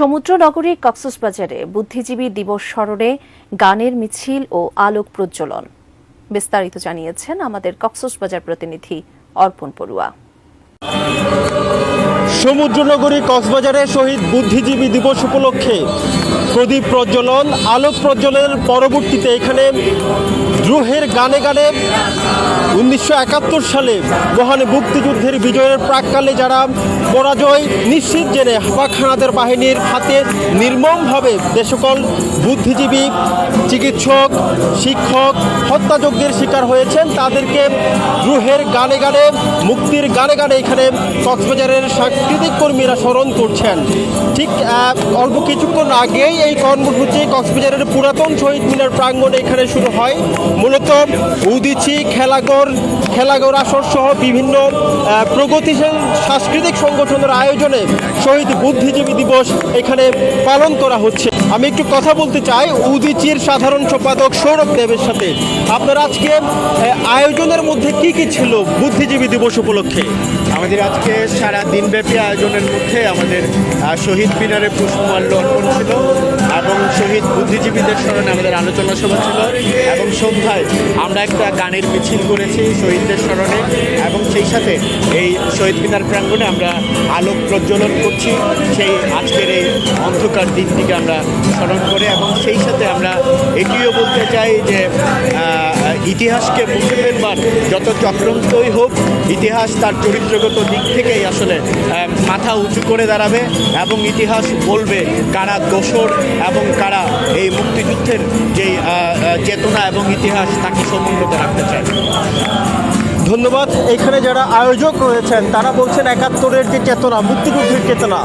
সমুদ্রনগরী কক্সবাজারে বুদ্ধিজীবী দিবস স্মরণে গানের মিছিল ও আলোক প্রজ্বলন। বিস্তারিত জানিয়েছেন আমাদের কক্সবাজার প্রতিনিধি অর্পণ পড়ুয়া। সমুদ্রনগরী কক্সবাজারে শহীদ বুদ্ধিজীবী দিবস উপলক্ষে প্রদীপ প্রজ্বলন, আলোক প্রজ্বলনের পরবর্তীতে এখানে দ্রোহের গানে গানে উনিশশো একাত্তর সালে মহান মুক্তিযুদ্ধের বিজয়ের প্রাককালে যারা পরাজয় নিশ্চিত জেনে পাক হানাদের বাহিনীর হাতে নির্মমভাবে যে সকল বুদ্ধিজীবী, চিকিৎসক, শিক্ষক হত্যাযজ্ঞের শিকার হয়েছেন। তাদেরকে দ্রোহের গানে গানে, মুক্তির গানে গানে এখানে কক্সবাজারের সাংস্কৃতিক কর্মীরা স্মরণ করছেন। ঠিক অল্প কিছুক্ষণ আগেই এই কর্মসূচি কক্সবাজারের পুরাতন শহীদ মিনার প্রাঙ্গণে এখানে শুরু হয়। মূলত উদিচি, খেলাঘর খেলাঘর আসর সহ বিভিন্ন প্রগতিশীল সাংস্কৃতিক সংগঠনের আয়োজনে শহীদ বুদ্ধিজীবী দিবস এখানে পালন করা হচ্ছে। আমি একটু কথা বলতে চাই উদিচির সাধারণ সম্পাদক সৌরভ দেবের সাথে। আপনার আজকে আয়োজনের মধ্যে কি কি ছিল বুদ্ধিজীবী দিবস উপলক্ষে? আমাদের আজকে সারা দিনব্যাপী আয়োজনের মধ্যে আমাদের শহীদ মিনারে পুষ্পমাল্য অর্পণ ছিল। এবং শহীদ বুদ্ধিজীবীদের স্মরণে আমাদের আলোচনা সভা ছিল। এবং সন্ধ্যায় আমরা একটা গানের মিছিল করেছি শহীদদের স্মরণে এবং সেই সাথে এই শহীদ মিনার প্রাঙ্গণে আমরা আলোক প্রজ্বলন করছি। সেই আজকের এই অন্ধকার দিনটিকে আমরা স্মরণ করে এবং সেই সাথে আমরা এটিও বলতে চাই যে ইতিহাসকে মুছে ফেলবার যত চক্রান্তই হোক ইতিহাস তার চরিত্রগত দিক থেকেই আসলে মাথা উঁচু করে দাঁড়াবে এবং ইতিহাস বলবে কারা দোসর এবং কারা এই মুক্তিযুদ্ধের আহ, চেতনা এবং ইতিহাস তাকে সমুন্নত রাখতে চায়। ধন্যবাদ। এখানে যারা আয়োজক রয়েছেন তারা বলছেন একাত্তরের যে চেতনা মুক্তিযুদ্ধের চেতনা।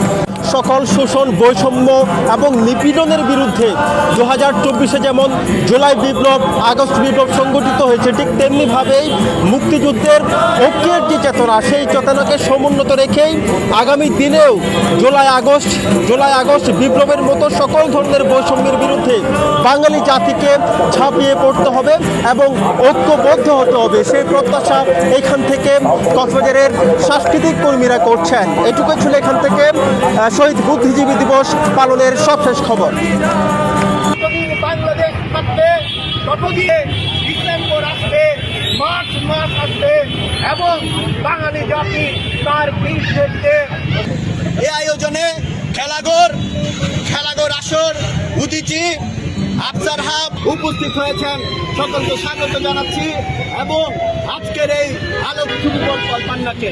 সকল শোষণ, বৈষম্য এবং নিপীড়নের বিরুদ্ধে দু হাজার চব্বিশে যেমন জুলাই বিপ্লব, আগস্ট বিপ্লব সংগঠিত হয়েছে, ঠিক তেমনিভাবেই মুক্তিযুদ্ধের ঐক্যের যে চেতনা, সেই চেতনাকে সমুন্নত রেখেই আগামী দিনেও জুলাই আগস্ট জুলাই আগস্ট বিপ্লবের মতো সকল ধরনের বৈষম্যের বিরুদ্ধে বাঙালি জাতিকে ছাপিয়ে পড়তে হবে এবং ঐক্যবদ্ধ হতে হবে। সেই প্রত্যাশা এখান থেকে কক্সবাজারের সাংস্কৃতিক কর্মীরা করছেন। এটুকুই ছিল এখান থেকে শহীদ বুদ্ধিজীবী দিবস পালনের সবশেষ খবর। বাংলাদেশ থাকবে ততদিন মার্চ মাস আসবে এবং বাঙালি জাতি তার বীর দেখতে। এই আয়োজনে খেলাঘর খেলাঘর আসর উদিচি আফসার হাব উপস্থিত হয়েছেন। সকলকে স্বাগত জানাচ্ছি এবং আজকের এই আলোক পান্নাকে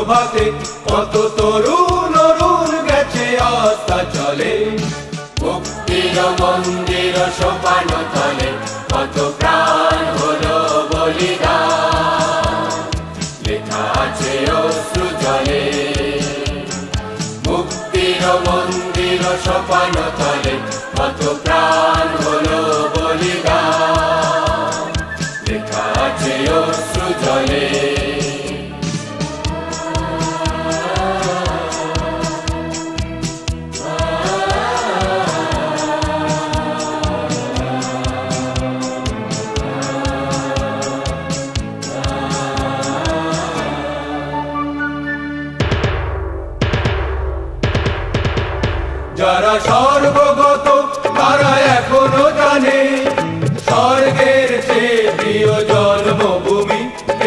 সুপ্রভাতে কত তরুণ অরুণ গেছে, আস্থা চলে। মুক্তির মন্দির সোপান তলে, কত প্রাণ হলো বলিদান। লেখা আছে অশ্রু জলে। মুক্তির মন্দির সোপান তলে, কত প্রাণ হলো বলিদান। লেখা আছে অশ্রু জলে। যারা সর্বগত তারা এখনও জানে। স্বর্গের চেয়ে প্রিয় জন্মভূমি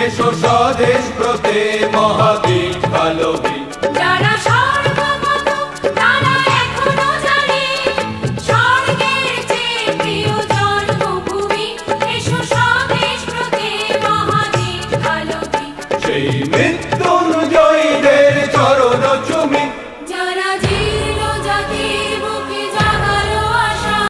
এসো স্বদেশ প্রতে মহাবীর কালবী যারা সর্বগত জন্মভূমি এসো স্বদেশ প্রতে মহাবীর কালবী